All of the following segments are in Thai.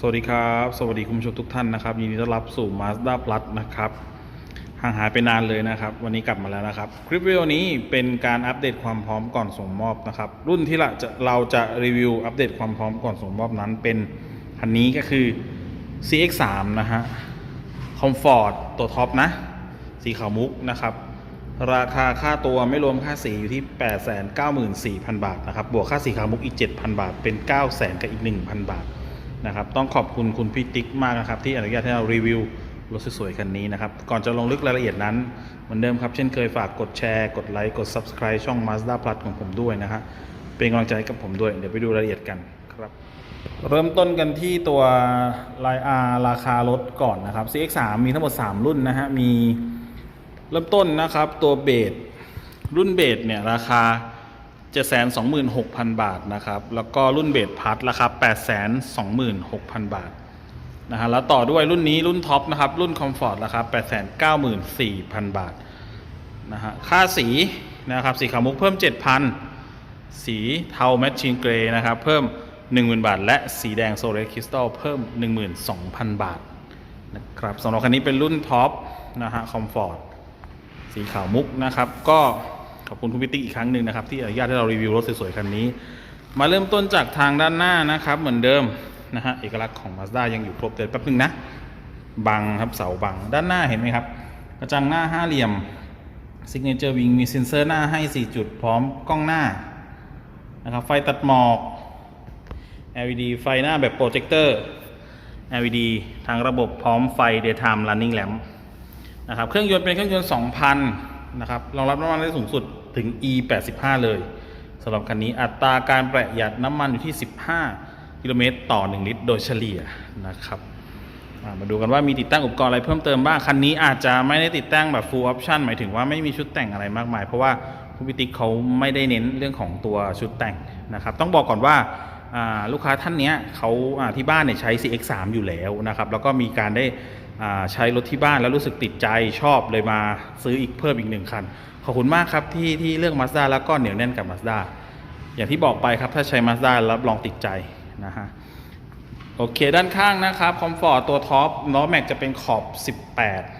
สวัสดีครับ สวัสดีคุณผู้ชมทุกท่านนะครับยินดีต้อนรับสู่ Mazda Plus นะครับห่างหายไปนานเลยนะครับ วันนี้กลับมาแล้วนะครับ คลิปวิดีโอนี้เป็นการอัปเดตความพร้อมก่อนส่งมอบนะครับ รุ่นที่เราจะเราจะรีวิวอัปเดตความพร้อมก่อนส่งมอบนั้น เป็นคันนี้ก็คือ CX3 นะฮะคอมฟอร์ตตัวท็อปนะ สีขาวมุกนะครับ ราคาค่าตัวไม่รวมค่าสีอยู่ที่ 894,000 บาทนะครับ บวกค่าสีขาวมุกอีก 7,000 บาท เป็น 900,000กับอีก 1,000 บาท นะครับ ต้องขอบคุณคุณพี่ติ๊กมากนะครับ ที่อนุญาตให้เรารีวิวรถสวยๆคันนี้นะครับ ก่อนจะลงลึกรายละเอียดนั้น เหมือนเดิมครับ เช่นเคยฝากกดแชร์ กดไลค์ กด Subscribe ช่อง Mazda Plus ของผมด้วยนะฮะ เป็นกำลังใจให้กับผมด้วย เดี๋ยวไปดูรายละเอียดกันครับ เริ่มต้นกันที่ตัวไลน์ R ราคารถก่อนนะครับ CX3 มีทั้งหมด 3 รุ่นนะฮะ มีเริ่มต้นนะครับตัวเบสรุ่นเบสเนี่ยราคา 726,000 บาทนะครับ แล้วก็รุ่นเบสพัทราคา826,000 บาทนะฮะแล้วต่อด้วยรุ่นนี้รุ่นท็อปนะครับ รุ่นคอมฟอร์ตราคา894,000 บาทนะฮะค่าสีนะครับสีขาวมุกเพิ่ม 7,000 สีเทาแมชชีนเกรย์นะครับ เพิ่ม 10,000 บาท และสีแดงโซเลคริสตัลเพิ่ม 12,000 บาทนะครับสำหรับคันนี้เป็นรุ่นท็อปนะฮะคอมฟอร์ตสีขาวมุกนะครับก็ ขอบคุณคุณพิติอีกครั้งหนึ่งนะครับ ที่อนุญาตให้เรารีวิวรถสวยๆคันนี้ มาเริ่มต้นจากทางด้านหน้านะครับ เหมือนเดิมนะฮะเอกลักษณ์ของ Mazda ยังอยู่ครบเดี๋ยวแป๊บนึงนะบังครับเสาบังด้านหน้าเห็นไหมครับ กระจังหน้าห้าเหลี่ยม Signature Wing มีเซ็นเซอร์หน้าให้ 4 จุดพร้อมกล้องหน้านะครับไฟตัดหมอก LED ไฟหน้าแบบโปรเจคเตอร์ LED ทางระบบพร้อมไฟ Daytime Running Lamp นะครับเครื่องยนต์เป็นเครื่องยนต์ 2,000 นะครับรองรับน้ำมันได้สูงสุด ถึง E 85เลยสำหรับคันนี้อัตราการประหยัดน้ำมันอยู่ที่ 15 กิโลเมตรต่อ 1 ลิตร โดยเฉลี่ยนะครับมาดูกันว่ามีติดตั้งอุปกรณ์อะไรเพิ่มเติมบ้าง คันนี้อาจจะไม่ได้ติดตั้งแบบ full option หมายถึงว่าไม่มีชุดแต่งอะไรมากมาย เพราะว่าผู้พิติกเขาไม่ได้เน้นเรื่องของตัวชุดแต่งนะครับ ต้องบอกก่อนว่าลูกค้าท่านนี้เขาที่บ้านเนี่ยใช้ CX3 อยู่แล้วนะครับ แล้วก็มีการได้ ใช้รถที่บ้านแล้วรู้สึกติดใจชอบเลยมาซื้ออีกเพิ่มอีกหนึ่งคัน ขอบคุณมากครับที่ที่เลือก Mazda แล้วก็เหนียวแน่นกับ Mazda อย่างที่บอกไปครับถ้าใช้ Mazda รับรองติดใจนะฮะโอเคด้านข้างนะครับคอมฟอร์ตตัวท็อปล้อแม็กจะเป็นขอบ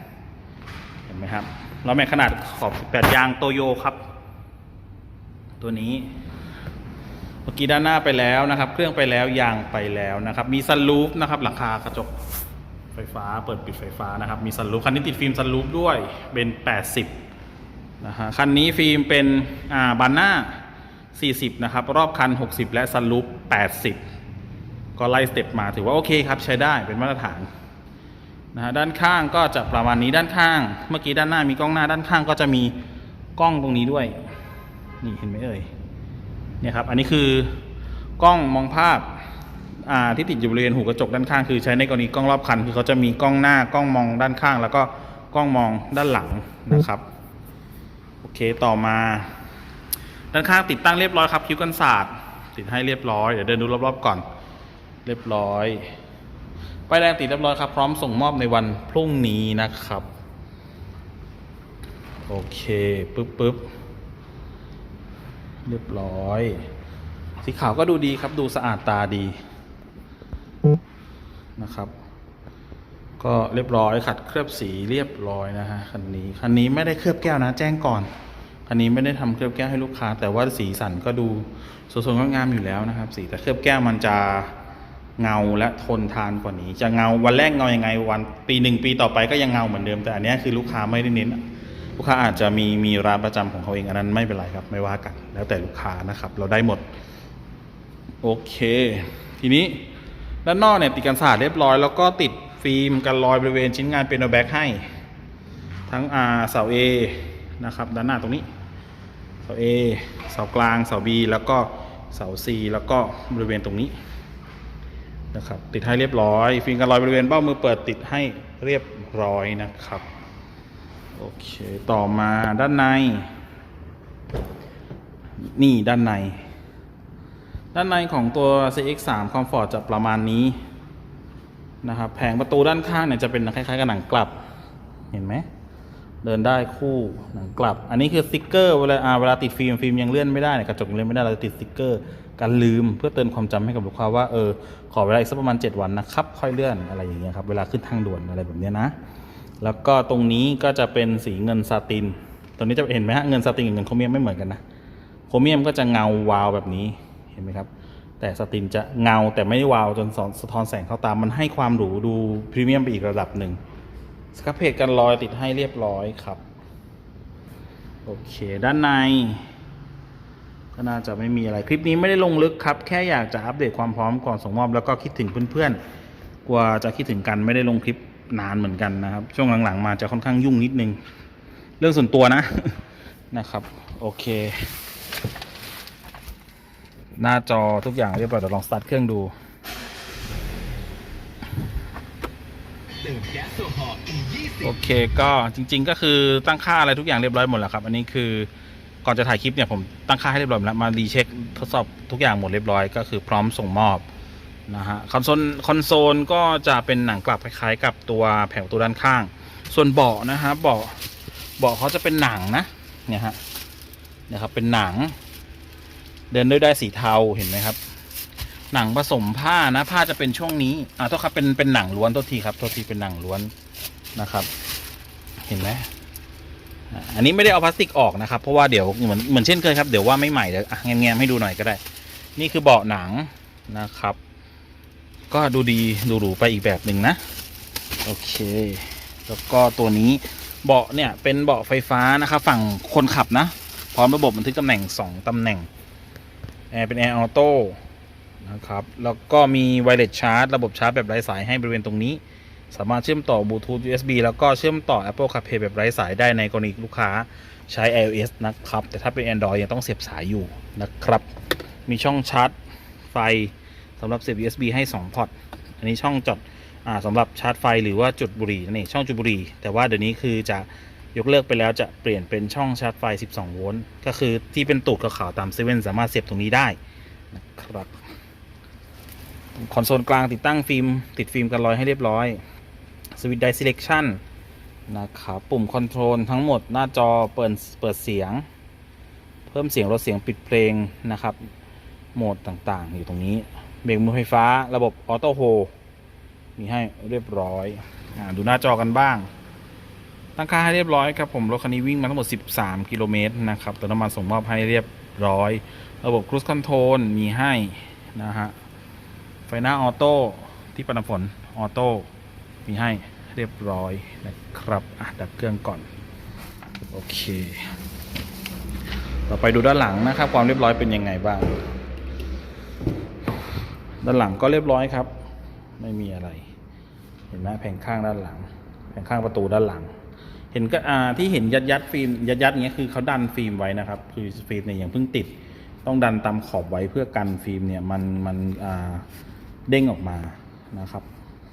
18 เห็นไหมครับล้อแม็กขนาดขอบ 18 ยางโตโยครับ ตัวนี้เมื่อกี้ด้านหน้าไปแล้วนะครับ เครื่องไปแล้วยางไปแล้วนะครับ มีซันรูฟนะครับหลังคากระจก ไฟฟ้า เปิดปิดไฟฟ้านะครับ มีซันรูฟคันนี้ติดฟิล์มซันรูฟด้วย เป็น 80 นะฮะ คันนี้ฟิล์มเป็นอ่าบานหน้า 40 นะครับ รอบคัน 60 และซันรูฟ80 ก็ไล่สเต็ปมาถือว่าโอเคครับ ใช้ได้ เป็นมาตรฐาน นะฮะ ด้านข้างก็จะประมาณนี้ ด้านข้าง เมื่อกี้ด้านหน้ามีกล้องหน้า ด้านข้างก็จะมีกล้องตรงนี้ด้วย นี่เห็นไหมเอ่ย เนี่ยครับ อันนี้คือกล้องมองภาพ ที่ติดอยู่บริเวณหูกระจกด้านข้างคือใช้ในกรณีกล้องรอบคันคือเขาจะมีกล้องหน้ากล้องมองด้านข้าง แล้วก็กล้องมองด้านหลังนะครับโอเคต่อมาด้านข้างติดตั้งเรียบร้อยครับคิ้วกันศาสตร์ติดให้เรียบร้อยเดี๋ยวเดินดูรอบๆก่อน เรียบร้อยป้ายแดงติดเรียบร้อยครับ พร้อมส่งมอบในวันพรุ่งนี้นะครับ โอเคปึ๊บปึ๊บเรียบร้อย สีขาวก็ดูดีครับดูสะอาดตาดี นะครับ ก็เรียบร้อยขัดเคลือบสีเรียบร้อยนะฮะคันนี้คันนี้ไม่ได้เคลือบแก้วนะ แจ้งก่อนคันนี้ไม่ได้ทำเคลือบแก้วให้ลูกค้า แต่ว่าสีสันก็ดูสวยๆงดงามอยู่แล้วนะครับ สีแต่เคลือบแก้วมันจะเงาและทนทานกว่านี้ จะเงาวันแรกเงายังไงวัน ปีหนึ่งปีต่อไปก็ยังเงาเหมือนเดิม แต่อันนี้คือลูกค้าไม่ได้เน้นลูกค้าอาจจะมีมีร้านประจำของเขาเองอันนั้นไม่เป็นไรครับไม่ว่ากัน แล้วแต่ลูกค้านะครับ เราได้หมด โอเค ทีนี้ ด้านนอกเนี่ยติดกันสาดเรียบร้อย แล้วก็ติดฟิล์มกันรอยบริเวณชิ้นงานเป็นโนแบ็กให้ ทั้งอาเสา A นะครับด้านหน้าตรงนี้เสา A เสากลางเสา B แล้วก็เสา C แล้วก็บริเวณตรงนี้นะครับติดให้เรียบร้อย ฟิล์มกันรอยบริเวณเบ้ามือเปิดติดให้เรียบร้อยนะครับโอเค ต่อมาด้านใน นี่ด้านใน ด้านในของตัว CX3 Comfort จะประมาณนี้นะครับแผงประตูด้านข้างเนี่ยจะเป็นคล้ายๆกับหนังกลับเห็นไหมเดินได้คู่หนังกลับ อันนี้คือสติกเกอร์เวลาเวลาติดฟิล์มฟิล์มยังเลื่อนไม่ได้เนี่ยกระจกเลื่อนไม่ได้เราจะติดสติกเกอร์การลืมเพื่อเตือนความจำให้กับลูกค้าว่าเออขอเวลาอีกสักประมาณ 7 วันนะครับค่อยเลื่อนอะไรอย่างเงี้ยครับเวลาขึ้นทางด่วนอะไรแบบเนี้ยนะ แล้วก็ตรงนี้ก็จะเป็นสีเงินซาตินตรงนี้จะเห็นไหมฮะเงินซาตินกับเงินโครเมียมไม่เหมือนกันนะโครเมียมก็จะเงาวาวแบบนี้ เห็นไหมครับ แต่สตินจะเงาแต่ไม่วาวจนสอนสะท้อนแสงเข้าตามันให้ความหรูดูพรีเมียมไปอีกระดับหนึ่งสครับเพจกันรอยติดให้เรียบร้อยครับ โอเคด้านใน ก็น่าจะไม่มีอะไรคลิปนี้ไม่ได้ลงลึกครับ แค่อยากจะอัปเดตความพร้อมก่อนส่งมอบ แล้วก็คิดถึงเพื่อนๆกลัวจะคิดถึงกันไม่ได้ลงคลิปนานเหมือนกันนะครับ ช่วงหลังๆ มาจะค่อนข้างยุ่งนิดนึง เรื่องส่วนตัวนะนะครับ โอเค หน้าจอทุกอย่างเรียบร้อยเดี๋ยวลองสตาร์ทเครื่องดูโอเคก็จริง ๆ ก็คือตั้งค่าอะไรทุกอย่างเรียบร้อยหมดแล้วครับ อันนี้คือก่อนจะถ่ายคลิปเนี่ยผมตั้งค่าให้เรียบร้อยแล้วมารีเช็คทดสอบทุกอย่างหมดเรียบร้อยก็คือพร้อมส่งมอบนะฮะคอนโซลคอนโซลก็จะเป็นหนังกลับคล้ายๆ กับตัวแผงตัวด้านข้าง ส่วนเบาะนะฮะเบาะเบาะเขาจะเป็นหนังนะเนี่ยฮะนี่ยครับเป็นหนัง เดินด้วยได้สีเทาเห็นไหมครับ หนังผสมผ้านะผ้าจะเป็นช่วงนี้อ่าโทษครับเป็นเป็นหนังล้วนโทษทีครับโทษทีเป็นหนังล้วนนะครับ เห็นไหมอันนี้ไม่ได้เอาพลาสติกออกนะครับ เพราะว่าเดี๋ยวเหมือนเหมือนเช่นเคยครับเดี๋ยวว่าไม่ใหม่เดี๋ยวอ่แง้มๆให้ดูหน่อยก็ได้ นี่คือเบาะหนังนะครับ ก็ดูดีดูหรูไปอีกแบบหนึ่งนะ โอเค แล้วก็ตัวนี้เบาะเนี่ยเป็นเบาะไฟฟ้านะครับ ฝั่งคนขับนะ พร้อมระบบบันทึกตำแหน่ง 2ตำแหน่ง แอร์เป็นแอร์ออโต้นะครับ แล้วก็มีไวเลสชาร์จระบบชาร์จแบบไร้สายให้บริเวณตรงนี้ สามารถเชื่อมต่อบลูทูธ USB แล้วก็เชื่อมต่อ Apple CarPlay แบบไร้สายได้ในกรณีลูกค้าใช้ iOS นะครับ แต่ถ้าเป็น Android ยังต้องเสียบสายอยู่นะครับ มีช่องชาร์จไฟสำหรับเสียบ USB ให้ 2 พอร์ต อันนี้ช่องจอดอ่าสำหรับชาร์จไฟหรือว่าจุดบุหรี่นั่นเองช่องจุดบุหรี่ แต่ว่าเดี๋ยวนี้คือจะ ยกเลิกไปแล้วจะเปลี่ยนเป็นช่องชาร์จไฟ 12 โวลต์ก็คือที่เป็นตูดขาวๆตามเซเว่นสามารถเสียบตรงนี้ได้นะครับคอนโซลกลางติดตั้งฟิล์มติดฟิล์มกันรอยให้เรียบร้อยสวิตช์ได selection นะครับปุ่มคอนโทรลทั้งหมดหน้าจอเปิดเปิดเสียง เพิ่มเสียงลดเสียงปิดเพลงนะครับโหมดต่างๆ อยู่ตรงนี้เบรกมือไฟฟ้าระบบออโต้โฮมีให้เรียบร้อยอดูหน้าจอกันบ้าง ตั้งค่าให้เรียบร้อยครับผมรถคันนี้วิ่งมาทั้งหมด 13 กิโลเมตรนะครับเติมน้ำมันส่งมอบให้เรียบร้อย ระบบครู i คอนโทรลมีให้นะฮะไฟหน้าออโต้ที่ปัน้ำฝนออโต้มีให้เรียบร้อยนะครับอะดับเครื่องก่อน โอเค ต่อไปดูด้านหลังนะครับ ความเรียบร้อยเป็นยังไงบ้าง ด้านหลังก็เรียบร้อยครับ ไม่มีอะไร เห็นไหมแผงข้างด้านหลัง แผงข้างประตูด้านหลัง เห็นก็อ่าที่เห็นยัดยัดฟิล์มยัดยัดเงี้ยคือเขาดันฟิล์มไว้นะครับ คือฟิล์มเนี่ยยังเพิ่งติด ต้องดันตามขอบไว้เพื่อกันฟิล์มเนี่ยมันมันอ่าเด้งออกมานะครับ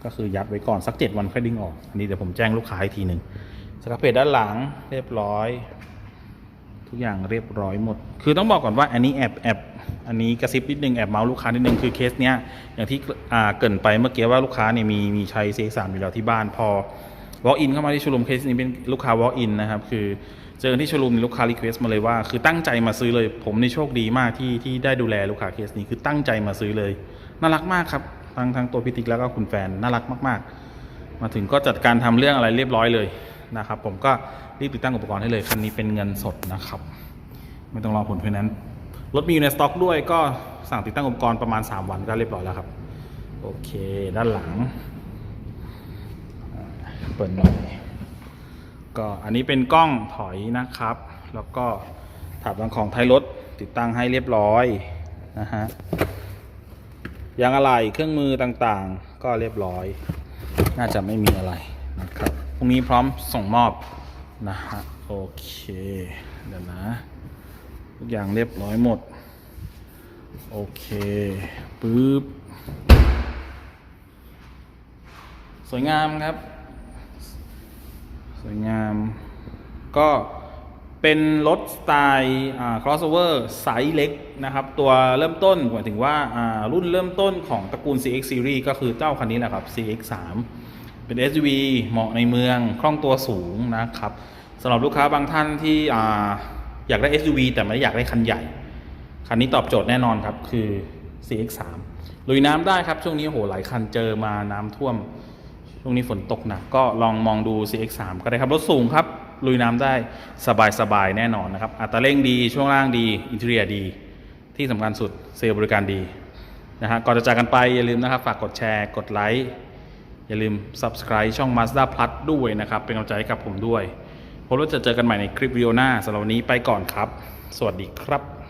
ก็คือยัดไว้ก่อนสักเจ็ดวันค่อยดึงออกอันนี้เดี๋ยวผมแจ้งลูกค้าอีกทีหนึ่งสครับเพจด้านหลังเรียบร้อย ทุกอย่างเรียบร้อยหมด คือต้องบอกก่อนว่าอันนี้แอบแอบอันนี้กระซิบนิดนึงแอบเมาส์ลูกค้านิดนึงคือเคสเนี้ยอย่างที่อ่าเกินไปเมื่อกี้ว่าลูกค้าเนี่ยมีมีใช้ CX3 อยู่แล้วที่บ้านพอ walk in เข้ามาที่ชว์รูมเคสนี้เป็นลูกค้า walk in นนะครับ คือเจอที่ชว์รูมมีลูกค้า request มาเลยว่า คือตั้งใจมาซื้อเลย ผมในโชคดีมากที่ที่ได้ดูแลลูกค้าเคสนี้คือตั้งใจมาซื้อเลย น่ารักมากครับทั้งทั้งตัวพิติกแล้วก็คุณแฟนน่ารักมาก ๆ มาถึงก็จัดการทำเรื่องอะไรเรียบร้อยเลยนะครับ ผมก็รีบติดตั้งอุปกรณ์ให้เลยคันนี้เป็นเงินสดนะครับ ไม่ต้องรอผลไฟแนนซ์รถมีอยู่ในสต็อกด้วยก็สั่งติดตั้งอุปกรณ์ประมาณ 3 วันก็เรียบร้อยแล้วครับ โอเค ด้านหลัง เปิดหน่อย ก็อันนี้เป็นกล้องถอยนะครับ แล้วก็ถาดวางของท้ายรถติดตั้งให้เรียบร้อยนะฮะยางอะไหล่เครื่องมือต่างๆ ก็เรียบร้อย น่าจะไม่มีอะไรนะครับพรุ่งนี้พร้อมส่งมอบนะฮะโอเค เดี๋ยวนะ ทุกอย่างเรียบร้อยหมด โอเคปึ๊บ สวยงามครับ สวยงาม ก็เป็นรถสไตล์ crossover ไซส์เล็กนะครับ ตัวเริ่มต้นหมายถึงว่ารุ่นเริ่มต้นของตระกูล CX Series ก็คือเจ้าคันนี้แหละครับ CX3 เป็น SUV เหมาะในเมืองคล่องตัวสูงนะครับสำหรับลูกค้าบางท่านที่อยากได้ SUV แต่ไม่อยากได้คันใหญ่ คันนี้ตอบโจทย์แน่นอนครับ คือ CX3 ลุยน้ำได้ครับ ช่วงนี้โหหลายคันเจอมาน้ำท่วม ช่วงนี้ฝนตกหนักก็ลองมองดู CX3 ก็ได้ครับ รถสูงครับ ลุยน้ำได้สบายๆ แน่นอนนะครับ อัตราเร่งดี ช่วงล่างดี อินเทอร์เนียดี ที่สำคัญสุดเซลล์บริการดีนะฮะก่อนจะจากกันไปอย่าลืมนะครับ ฝากกดแชร์ กดไลค์ อย่าลืม subscribe ช่อง Mazda Plus ด้วยนะครับ เป็นกำลังใจให้กับผมด้วยพบว่าจะเจอกันใหม่ในคลิปวิดีโอหน้าสำหรับวันนี้ไปก่อนครับ สวัสดีครับ